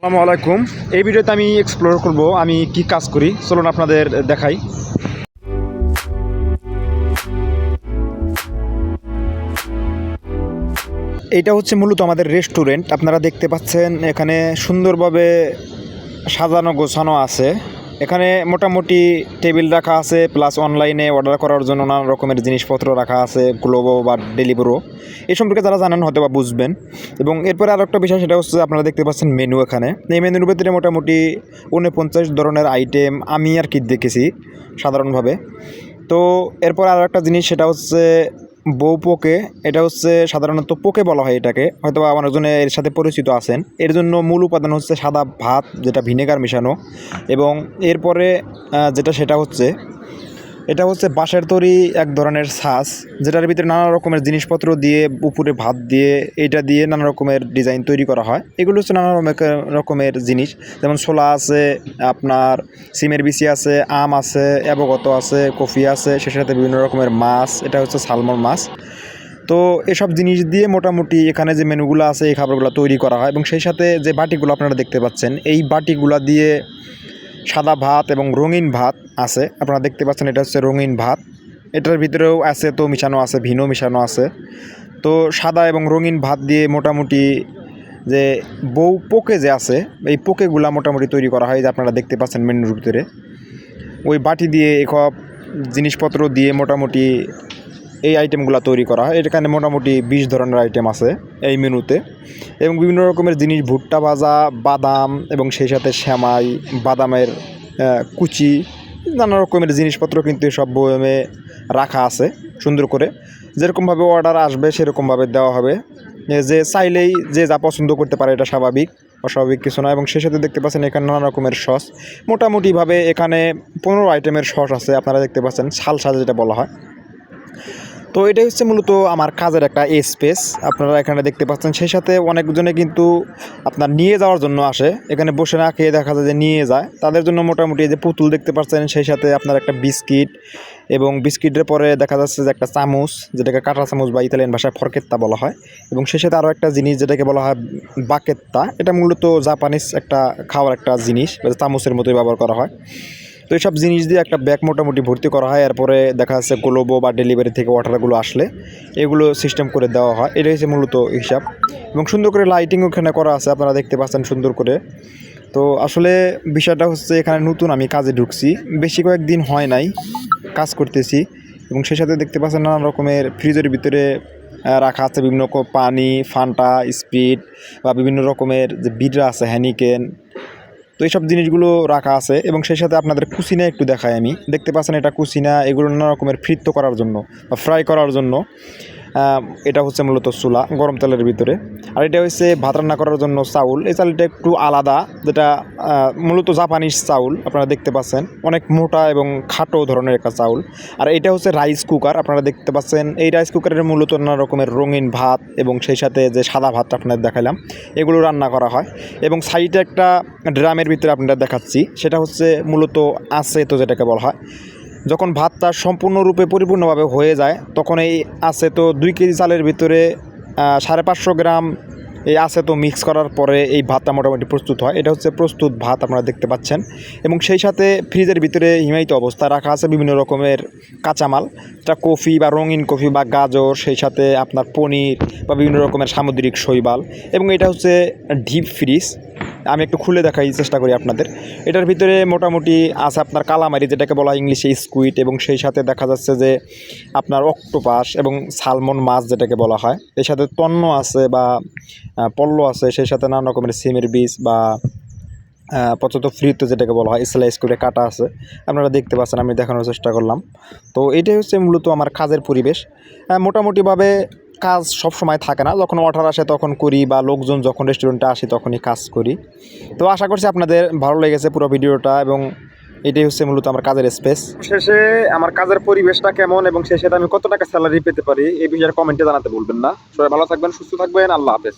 আসসালামু আলাইকুম। এই ভিডিওতে আমি এক্সপ্লোর করব, আমি কি কাজ করি। চলুন আপনাদের দেখাই। এটা হচ্ছে মূলত আমাদের রেস্টুরেন্ট আপনারা দেখতে পাচ্ছেন, এখানে সুন্দরভাবে সাজানো গোছানো আছে। এখানে মোটামুটি টেবিল রাখা আছে প্লাস অনলাইনে অর্ডার করার জন্য নানা রকমের জিনিসপত্র রাখা আছে গ্লোবো বা ডেলিভারো এই সম্পর্কে যারা জানেন হয়তো বা বুঝবেন। এবং এরপরে আরও একটা বিষয়, সেটা হচ্ছে আপনারা দেখতে পাচ্ছেন মেনু এখানে। এই মেনুর ভিতরে মোটামুটি উনপঞ্চাশ ধরনের আইটেম আমি আর কি দেখেছি, সাধারণভাবে। তো এরপর আরও একটা জিনিস, সেটা হচ্ছে বউ পোকে, এটা হচ্ছে সাধারণত পোকে বলা হয় এটাকে। হয়তো বা অনেকজনে এর সাথে পরিচিত আছেন। এর জন্য মূল উপাদান হচ্ছে সাদা ভাত, যেটা ভিনেগার মেশানো। এবং এরপরে যেটা সেটা হচ্ছে এটা হচ্ছে বাঁশের তৈরি এক ধরনের ছাঁচ যেটার ভিতরে নানা রকমের জিনিসপত্র দিয়ে উপরে ভাত দিয়ে এটা দিয়ে নানা রকমের ডিজাইন তৈরি করা হয়। এগুলো হচ্ছে নানা রকমের- জিনিস। যেমন ছোলা আছে, আপনার সিমের বিচি আছে, আম আছে অ্যাভোগত আছে, কফি আছে, সে সাথে বিভিন্ন রকমের মাছ, এটা হচ্ছে সালমন মাছ। তো এসব জিনিস দিয়ে মোটামুটি এখানে যে মেনুগুলো আছে, এই খাবারগুলো তৈরি করা হয়। এবং সেই সাথে যে বাটিগুলো আপনারা দেখতে পাচ্ছেন, এই বাটিগুলো দিয়ে সাদা ভাত এবং রঙিন ভাত আছে। আপনারা দেখতে পাচ্ছেন এটা হচ্ছে রঙিন ভাত। এটার ভিতরেও আছে তো মিশানো আছে ভিনো মিশানো আছে। তো সাদা এবং রঙিন ভাত দিয়ে মোটামুটি যে বউ পোকে যে আছে, এই পোকেগুলা মোটামুটি তৈরি করা হয়। যে আপনারা দেখতে পাচ্ছেন মেনুর ভিতরে। ওই বাটি দিয়ে এসব জিনিসপত্র দিয়ে মোটামুটি এই আইটেমগুলো তৈরি করা হয়। এখানে মোটামুটি বিশ ধরনের আইটেম আছে এই মেনুতে। এবং বিভিন্ন রকমের জিনিস, ভুট্টা ভাজা, বাদাম এবং সেই সাথে শ্যামাই বাদামের কুচি, নানা রকমের জিনিসপত্র কিন্তু সব বয়মে রাখা আছে সুন্দর করে। যেরকমভাবে অর্ডার আসবে, সেরকমভাবে দেওয়া হবে। যে চাইলেই যে যা পছন্দ করতে পারে, এটা স্বাভাবিক, অস্বাভাবিক কিছু না এবং সেই সাথে দেখতে পাচ্ছেন এখানে নানা রকমের সস। মোটামুটিভাবে এখানে পনেরো আইটেমের সস আছে, আপনারা দেখতে পাচ্ছেন শাল সাজা যেটা বলা হয়। তো এটাই হচ্ছে মূলত আমার কাজের একটা স্পেস আপনারা এখানে দেখতে পাচ্ছেন, সেই সাথে অনেকজনে কিন্তু আপনার নিয়ে যাওয়ার জন্য আসে। এখানে বসে না খেয়ে দেখা যায় যে নিয়ে যায়। তাদের জন্য মোটামুটি যে পুতুল দেখতে পাচ্ছেন, সেই সাথে আপনার একটা বিস্কিট এবং বিস্কিটের পরে দেখা যাচ্ছে যে একটা চামচ, যেটাকে কাঁটা চামচ বা ইতালিয়ান ভাষায় ফরকেত্তা বলা হয়। এবং সেই সাথে আরও একটা জিনিস যেটাকে বলা হয় বাকেত্তা। এটা মূলত জাপানিজ একটা খাওয়ার একটা জিনিস চামচের মতোই ব্যবহার করা হয়। তো এইসব জিনিস দিয়ে একটা ব্যাগ মোটামুটি ভর্তি করা হয়, এরপরে দেখা যাচ্ছে গ্লোবো বা ডেলিভারি থেকে অর্ডারগুলো আসলে এগুলো সিস্টেম করে দেওয়া হয়। এটাই হচ্ছে মূলত হিসাব। এবং সুন্দর করে লাইটিং ওখানে করা আছে, আপনারা দেখতে পাচ্ছেন সুন্দর করে। তো আসলে বিষয়টা হচ্ছে এখানে নতুন আমি কাজে ঢুকছি। বেশি কয়েকদিন হয় নাই কাজ করতেছি এবং সেই সাথে দেখতে পাচ্ছেন নানা রকমের ফ্রিজের ভিতরে রাখা আছে বিভিন্ন পানি ফান্টা স্পিড বা বিভিন্ন রকমের যে বিডরা আছে হ্যানিকেন তো এইসব জিনিসগুলো রাখা আছে এবং সেই সাথে আপনাদের কুচিনা একটু দেখাই আমি। দেখতে পাচ্ছেন এটা কুচিনা এগুলো নানা রকমের ফ্রিত্ব করার জন্য বা ফ্রাই করার জন্য। এটা হচ্ছে মূলত চুলা, গরম তেলের ভিতরে। আর এটা হচ্ছে ভাত রান্না করার জন্য চাউল। এই চাউলটা একটু আলাদা, যেটা মূলত জাপানিজ চাউল, আপনারা দেখতে পাচ্ছেন। অনেক মোটা এবং খাটো ধরনের একটা চাউল। আর এটা হচ্ছে রাইস কুকার, আপনারা দেখতে পাচ্ছেন। এই রাইস কুকারের মূলত নানা রকমের রঙিন ভাত এবং সেই সাথে যে সাদা ভাতটা আপনাদের দেখালাম এগুলো রান্না করা হয়। এবং সাইডে একটা ড্রামের ভিতরে আপনারা দেখাচ্ছি। সেটা হচ্ছে মূলত আছে তো যেটাকে বলা হয়। যখন ভাতটা সম্পূর্ণরূপে পরিপূর্ণভাবে হয়ে যায়, তখন এই আছে তো দুই কেজি চালের ভিতরে সাড়ে পাঁচশো গ্রাম এই আছে তো মিক্স করার পরে এই ভাতটা মোটামুটি প্রস্তুত হয়। এটা হচ্ছে প্রস্তুত ভাত আপনারা দেখতে পাচ্ছেন। এবং সেই সাথে ফ্রিজের ভিতরে হিমায়িত অবস্থায় রাখা আছে বিভিন্ন রকমের কাঁচামাল। যেটা কফি বা রঙিন কফি বা গাজর, সেই সাথে আপনার পনির বা বিভিন্ন রকমের সামুদ্রিক শৈবাল। এবং এটা হচ্ছে ডিপ ফ্রিজ। আমি একটু খুলে দেখাই, চেষ্টা করি আপনাদের। এটার ভিতরে মোটামুটি আছে আপনার কালামারি, যেটাকে বলা হয় ইংলিশে স্কুইট এবং সেই সাথে দেখা যাচ্ছে যে আপনার অক্টোপাস এবং সালমন মাছ যেটাকে বলা হয়। এর সাথে তন্ন আছে বা পল্ল আছে, সেই সাথে নানা রকমের সিমের বীজ বা পচত ফ্রিতে যেটাকে বলা হয়, স্লাইস করে কাটা আছে। আপনারা দেখতে পাচ্ছেন, আমি দেখানোর চেষ্টা করলাম। তো এটাই হচ্ছে মূলত আমার কাজের পরিবেশ। মোটামুটিভাবে কাজ সব সময় থাকে না। যখন অর্ডার আসে তখন করি বা লোকজন যখন রেস্টুরেন্টে আসে তখনই কাজ করি। তো আশা করছি আপনাদের ভালো লেগেছে পুরো ভিডিওটা এবং এটাই হচ্ছে মূলত আমার কাজের স্পেস শেষে আমার কাজের পরিবেশটা কেমন এবং শেষে আমি কত টাকা স্যালারি পেতে পারি, এই বিষয়ে কমেন্টে জানাতে বলবেন না। সবাই ভালো থাকবেন, সুস্থ থাকবেন, আল্লাহ হাফেজ।